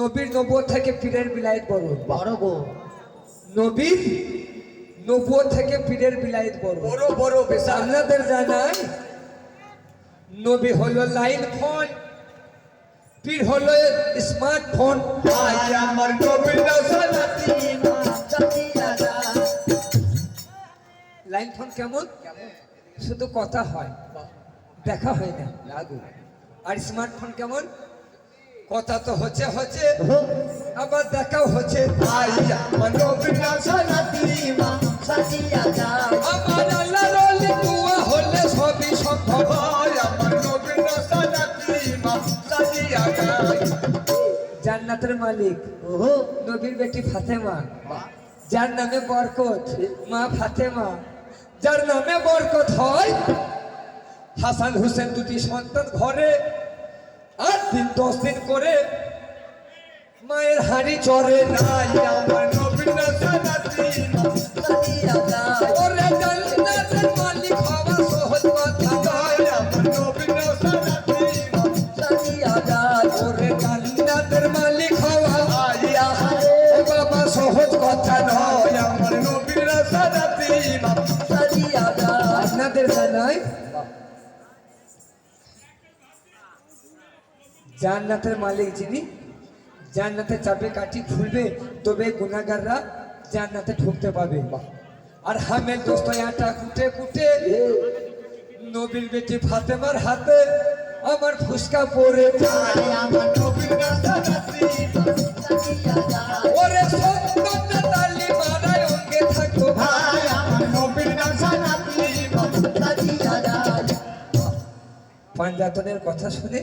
নবীর নবুয় থেকে পীরের বিলায়ত বড় বড় গো। নবীর নবুয় থেকে পীরের বিলায়ত বড় বড় বড় বিশাল আপনাদের জানাই নবী হলো লাইন ফোন পীর হলো স্মার্টফোন। আই আমার নবীর লাইন ফোন কেমন? শুধু কথা হয় দেখা হয় না। লাগু। আর স্মার্টফোন কেমন? কথা তো হচ্ছে হচ্ছে। আবার দেখাও হচ্ছে। আমার আল্লাহর ওলি দুয়া হলে সবই সম্ভব জান্নাতের মালিক। নবীর বেটি ফাতেমা। যার নামে বরকত। মা ফাতেমা। যার নামে বরকত হয় হাসান হোসেন দুটি সন্তান ঘরে। দিন দশ দিন করে মায়ের হাড়ি চরে না আমার জান্নাতের মালিক যিনি জান্নাতের চাপে কাঠি খুলবে তবে গুণাগাররা জান্নাতে ঢুকতে পাবে আর হামের দোস্ত আটা কুটে কুটে নবীর বেটি ফাতেমার হাতে আমার ফুসকা পরে যায়। আমার নবীর ওরে সন্তানটা তালি মারায় অঙ্গে থাকো আই আমার নবীর পাঞ্জাতনের কথা শুনে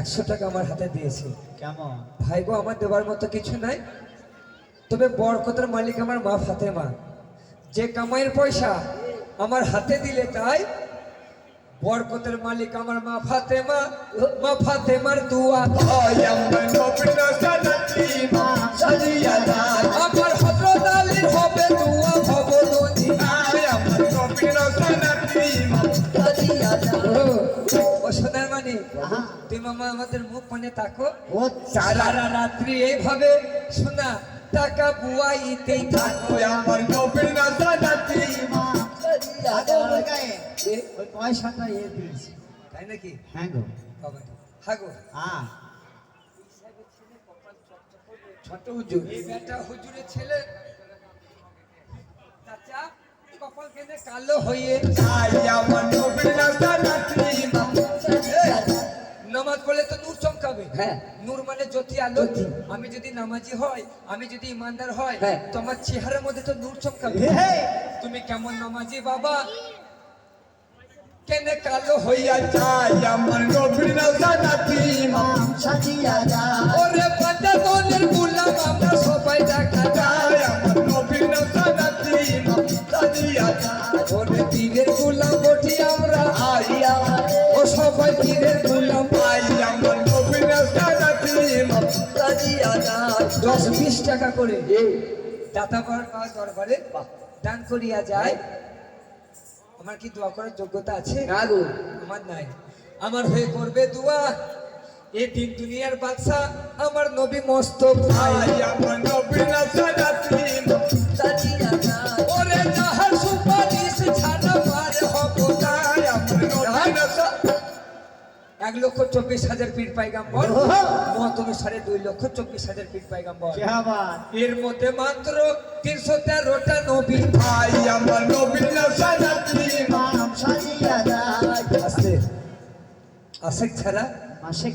একশো টাকা আমার হাতে দিয়েছে। কেমন? ভাই গো আমার দেবার মতো কিছু নাই। তবে বরকতের মালিক আমার মা। ফাতেমা যে কামাইয়ের পয়সা আমার হাতে দিলে তাই বরকতের মালিক আমার মা। ফাতেমা মা ফাতেমার দুয়া আই মানে তাকো ও সারা রাত্রি এইভাবে শোনা টাকা বুয়াইতেই থাকো। আমার নবীর নাসানাতি মা। এ, ওই পয়সাটা এ দিয়েছি। তাই নাকি? হ্যাঁ গো। বাবা হাগো। হ্যাঁ ছোট হুজুর এই বেটা হুজুরের ছেলে। চাচা কপাল কেনে কালো হয়ে আই আমার নবীর নাসানাতি মা। নামাজ পড়লে তো চমকাবে হ্যাঁ। নূর মানে জ্যোতি আলো আমি যদি নামাজি হয় আমি যদি ইমানদার হয় হ্যাঁ। তোমার চেহারার মধ্যে তো নূর চমকাবে। হে তুমি কেমন নামাজি বাবা? কেন কালো হইয়া যায় আমার নবীর সাজিয়া যায়। ওরে পাতা গুলাম বিশ টাকা করে। দরবারে দান করিয়া যায়। আমার কি দোয়া করার যোগ্যতা আছে? আমার নাই। আমার হয়ে করবে দোয়া। এ দিন দুনিয়ার বাদশা আমার নবী মস্ত ভাই। আমার নবী নাসানাতি লক্ষ চব্বিশ হাজার পীর পাইগাম্বর। মত অনুসারে দুই লক্ষ চব্বিশ হাজার পীর পাইগাম্বর। এর মধ্যে মাত্র তিনশো তেরোটা নবী আই আমার আশেক ছাড়া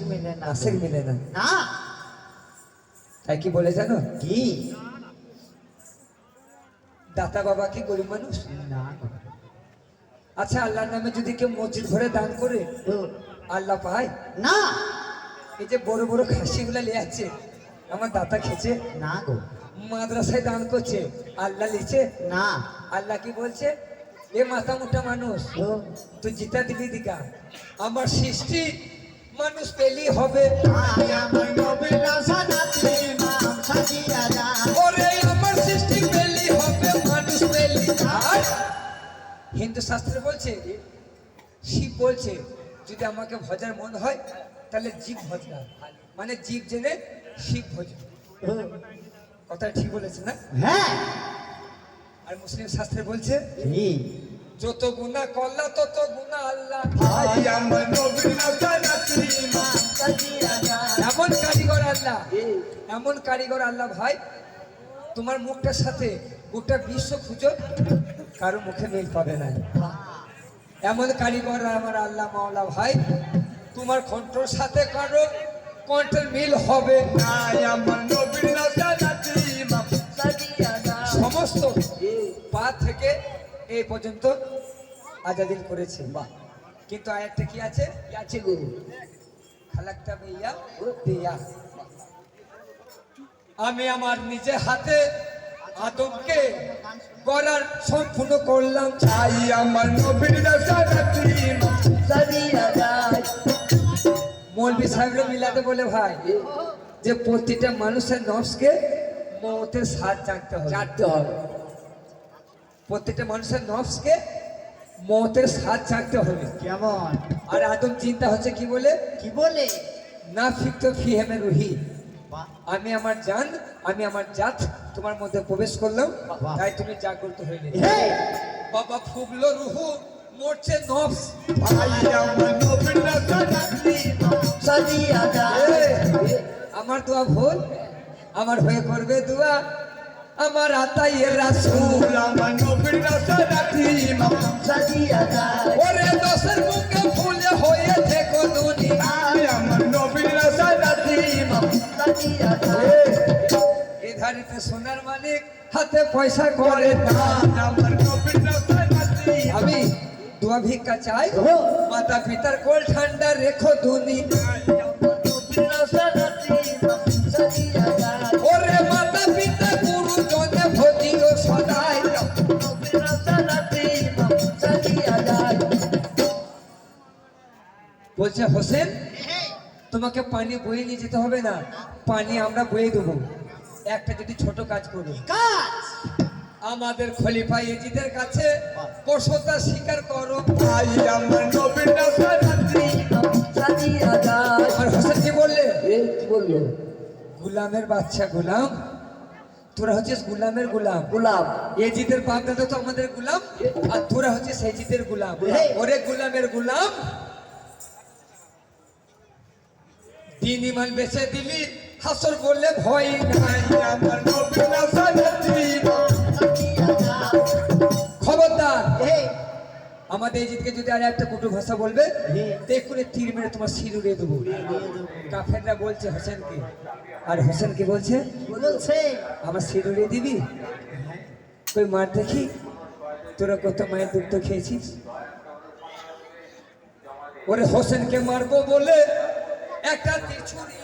মিলে না। আশেক মিলে না। না। তাই কি বলে জানো? কি? দাতা বাবা কি গরিব মানুষ? না। আচ্ছা আল্লাহর নামে যদি কেউ মসজিদ ঘরে দান করে আল্লাহ পায়? না। এই যে বড় বড় খাসিগুলা আছে আমার দাতা খেছে না গো। মাদ্রাসায় দান করছে আল্লাহ লিছে না। আল্লাহ কি বলছে? এ মাথা মোটা মানুষ ও, তুই জিতা দিবি দিকা আমার সৃষ্টি মানুষ পেলি হবে। আমার সৃষ্টি পেলি হবে মানুষ পেলি হিন্দু শাস্ত্রে বলছে শিব বলছে যদি আমাকে ভজার মন হয় তাহলে জীব ভজা মানে জীব জেনে শিব ভোজন। কথা ঠিক বলেছে না? হ্যাঁ। আর মুসলিম শাস্ত্রে বলছে যত গুণা করলা তত গুণা আল্লাহ। এমন কারিগর আল্লাহ। এমন কারিগর আল্লাহ ভাই। তোমার মুখটার সাথে গোটা বিশ্ব খুঁজো কারও মুখে মিল পাবে না। এমন কারিগর আমার আল্লাহ মাওলা ভাই তোমার কণ্ঠর সাথে কারও কণ্ঠের মিল হবে সমস্ত পা থেকে এই পর্যন্ত আজাদিন করেছে বাহ। কিন্তু আরেকটা কি আছে? কি আছে গুরু খালাকটা মেয়া দিয়া। আমি আমার নিজে হাতে আদমকে করার সম্পূর্ণ করলাম ভাই আমার নবীর মৌলবি সাহেবরা মিলাতে বলে ভাই যে প্রতিটা মানুষের নফসকে মতের স্বাদ জানতে হবে। জানতে হবে। প্রত্যেকটা মানুষের নফসকে মতের স্বাদ জানতে হবে। কেমন? আর আদম চিন্তা হচ্ছে কি বলে? কি বলে? না ফিক্ত ফিহেমে রুহি। বাহ, আমি আমার জান আমি আমার জাত তোমার মধ্যে প্রবেশ করলাম। তাই তুমি জাগ্রত হইলে হে! বাবা ফুগলো রুহু মরছে নফস। আমার দোয়া ভুল? আমার হয়ে করবে দোয়া? আমার আতাই রাসূল। আমার নবীর নাতি ইমাম সাজিয়া যায় ওরে দশের মুখে ফুলে হয়ে থেকো দুনিয়া। সাজিয়া যায় এই ধারিতে সোনার মালিক হাতে পয়সা করে আমি দোয়া ভিক্ষা চাই। মাতা পিতার কোল ঠান্ডা রেখো দুনি। ওরে মাতা পিতা গুরু জনে ভজিও সদাই। বলছে হোসেন তোমাকে পানি বয়ে নিয়ে যেতে হবে না। পানি আমরা বয়ে দেবো। একটা যদি ছোট কাজ করো। কাজ? আমাদের খলিফা এজিদের কাছে বসতা স্বীকার করো। ভাই আমার যায় আর হোসেন কি বললে? এ কি বলল? গুলামের বাচ্চা গুলাম। তোরা হচ্ছিস গুলামের গুলাম। গোলাপ এজিদের বাপ দাদা তো আমাদের গুলাম। আর তোরা হচ্ছে সেই জিদের গুলাম। ওরে গুলামের গুলাম। দিন ইমান বেঁচে দিলি হাসর বললে ভয় নাই। আমার খবরদার আমাদের এজিদকে যদি আর একটা কুটু ভাষা বলবে। দেখুনে তীর মেরে তোমার সির উড়িয়ে দেবো। কাফেররা বলছে হোসেনকে আর হোসেন কি বলছে বলছে। আমার সির উড়িয়ে দিবি? কই মার দেখি তোরা কত মায়ের দুগ্ধ খেয়েছিস? ওরে হোসেনকে মারবো বলে একটা তিছুরি